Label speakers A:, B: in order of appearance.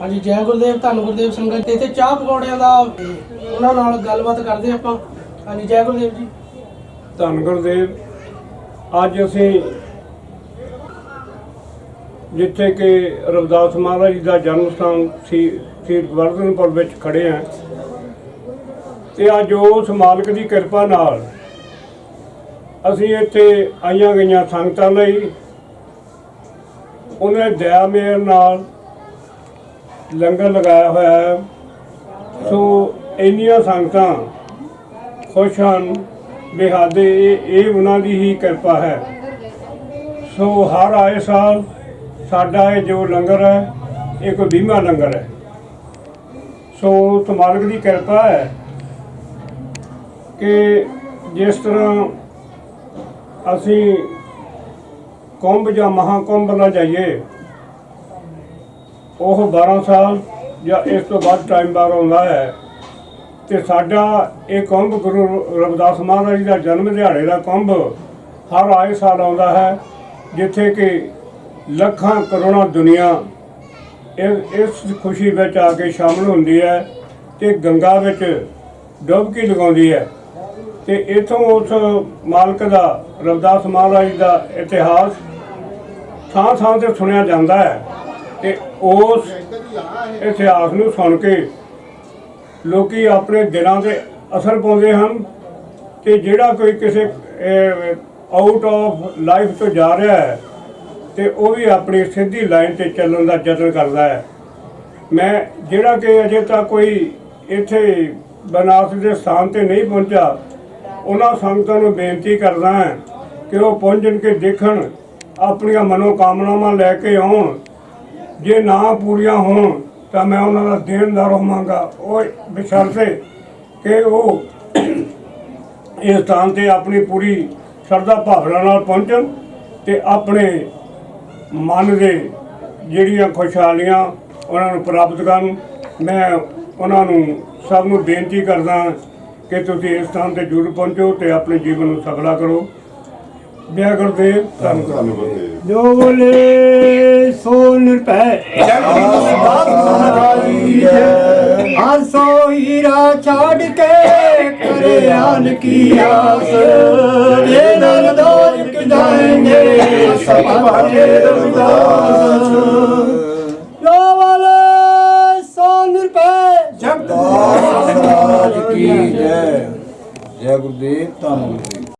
A: ਹਾਂਜੀ, ਜੈ ਗੁਰਦੇਵ, ਧੰਨ ਗੁਰਦੇਵ ਸੰਗਤ। ਤੇ ਇੱਥੇ ਚਾਹ ਪਕੌੜਿਆਂ ਦਾ ਉਹਨਾਂ ਨਾਲ ਗੱਲਬਾਤ ਕਰਦੇ ਆਪਾਂ। ਹਾਂਜੀ, ਜੈ ਗੁਰਦੇਵ ਜੀ।
B: ਧੰਨ ਗੁਰਦੇਵ। ਅੱਜ ਅਸੀਂ ਜਿੱਥੇ ਕਿ ਰਵਿਦਾਸ ਮਹਾਰਾਜ ਜੀ ਦਾ ਜਨਮ ਸਥਾਨ ਸੀ ਸ੍ਰੀ ਗੋਵਰਧਨਪੁਰ ਵਿੱਚ ਖੜੇ ਹਾਂ। ਤੇ ਅੱਜ ਉਸ ਮਾਲਕ ਦੀ ਕਿਰਪਾ ਨਾਲ ਅਸੀਂ ਇੱਥੇ ਆਈਆਂ ਗਈਆਂ ਸੰਗਤਾਂ ਲਈ। ਉਹਨੇ ਦਇਆ ਮੇਰ ਨਾਲ ਲੰਗਰ ਲਗਾਇਆ ਹੋਇਆ ਹੈ। ਸੋ ਇੰਨੀਆਂ ਸੰਗਤਾਂ ਖੁਸ਼ ਹਨ। ਬਿਹਾਦੇ ਇਹ ਉਹਨਾਂ ਦੀ ਹੀ ਕਿਰਪਾ ਹੈ। ਸੋ ਹਰ ਆਏ ਸਾਲ ਸਾਡਾ ਇਹ ਜੋ ਲੰਗਰ ਹੈ, ਇਹ ਕੋਈ ਬੀਮਾ ਲੰਗਰ ਹੈ। ਸੋ ਉਸ ਦੀ ਕਿਰਪਾ ਹੈ ਕਿ ਜਿਸ ਤਰ੍ਹਾਂ ਅਸੀਂ ਕੁੰਭ ਜਾਂ ਮਹਾਕੁੰਭ ਨਾਲ ਜਾਈਏ ਉਹ 12 ਸਾਲ ਜਾਂ ਇਸ ਤੋਂ ਵੱਧ ਟਾਈਮ ਬਾਅਦ ਆਉਂਦਾ ਹੈ ਤੇ ਸਾਡਾ ਇਹ ਕੁੰਭ ਗੁਰੂ ਰਵਿਦਾਸ ਮਹਾਰਾਜ ਜੀ ਦਾ ਜਨਮ ਦਿਹਾੜੇ ਦਾ ਕੁੰਭ ਹਰ ਆਏ ਸਾਲ ਆਉਂਦਾ ਹੈ, ਜਿੱਥੇ ਕਿ ਲੱਖਾਂ ਕਰੋੜਾਂ ਦੁਨੀਆ ਇਸ ਇਸ ਖੁਸ਼ੀ ਵਿੱਚ ਆ ਕੇ ਸ਼ਾਮਲ ਹੁੰਦੀ ਹੈ ਤੇ ਗੰਗਾ ਵਿੱਚ ਡੁਬਕੀ ਲਗਾਉਂਦੀ ਹੈ ਤੇ ਇਥੋਂ ਉਸ ਮਾਲਕ ਦਾ, ਰਵਿਦਾਸ ਮਹਾਰਾਜ ਜੀ ਦਾ ਇਤਿਹਾਸ ਥਾਂ ਥਾਂ ਤੇ ਸੁਣਿਆ ਜਾਂਦਾ ਹੈ। ਤੇ ਉਸ ਇਤਿਹਾਸ ਨੂੰ ਸੁਣ ਕੇ ਲੋਕੀ ਆਪਣੇ ਦਿਲਾਂ ਤੇ ਅਸਰ ਪਾਉਂਦੇ ਹਨ ਤੇ ਜਿਹੜਾ ਕੋਈ ਕਿਸੇ ਆਊਟ ਆਫ ਲਾਈਫ ਤੋਂ ਜਾ ਰਿਹਾ ਹੈ ਤੇ ਉਹ ਵੀ ਆਪਣੀ ਸਿੱਧੀ ਲਾਈਨ ਤੇ ਚੱਲਣ ਦਾ ਯਤਨ ਕਰਦਾ ਹੈ। ਮੈਂ ਜਿਹੜਾ ਕਿ ਅਜੇ ਤੱਕ ਕੋਈ ਇੱਥੇ ਬਨਾਰਸ ਦੇ ਸਥਾਨ ਤੇ ਨਹੀਂ ਪਹੁੰਚਾ ਉਹਨਾਂ ਸੰਗਤਾਂ ਨੂੰ ਬੇਨਤੀ ਕਰਦਾ ਹਾਂ ਕਿ ਉਹ ਪਹੁੰਚਣ ਕੇ ਦੇਖਣ, ਆਪਣੀਆਂ ਮਨੋਕਾਮਨਾਵਾਂ ਲੈ ਕੇ ਆਉਣ ਜੇ ਨਾ ਪੂਰੀਆਂ ਹੋਣ, ਤਾਂ ਮੈਂ ਉਹਨਾਂ ਦਾ ਦੇਣਦਾਰ ਹੋਵਾਂਗਾ ਉਹ ਬਸ਼ਰਤੇ ਕਿ ਉਹ ਇਸ ਸਥਾਨ ਤੇ ਆਪਣੀ ਪੂਰੀ ਸ਼ਰਧਾ ਭਾਵਨਾ ਨਾਲ ਪਹੁੰਚਣ ਤੇ ਆਪਣੇ ਮਨ ਦੇ ਜਿਹੜੀਆਂ ਖੁਸ਼ਹਾਲੀਆਂ ਉਹਨਾਂ ਨੂੰ ਪ੍ਰਾਪਤ ਕਰਨ। ਮੈਂ ਉਹਨਾਂ ਨੂੰ ਸਭ ਨੂੰ ਬੇਨਤੀ ਕਰਦਾ ਕਿ ਤੁਸੀਂ ਇਸ ਸਥਾਨ ਤੇ ਜ਼ਰੂਰ ਪਹੁੰਚੋ ਤੇ ਆਪਣੇ ਜੀਵਨ ਨੂੰ ਸਫਲਾ ਕਰੋ। ਬਿਆ ਗੁਰਦੇਵ ਧੰਨਵਾਦ
C: ਜੋ ਬੋਲੇ ਸੋ ਨਿਰਭੈ। ਹਰ ਸੋ ਹੀਰਾ ਛਾੜ ਕੇ ਕਰੇ ਆਨ ਕੀ ਆਸ? ਇਹ ਨਰ ਦੋਜ ਜਾਏਂਗੇ ਸਭ ਭਾਗੇ ਰਵਿਦਾਸ। ਜੋ ਬੋਲੇ ਸੋ ਨਿਰਭੈ। ਜਗਤ
D: ਕੀ ਜੈ। ਜੈ ਗੁਰਦੇਵ ਧੰਨ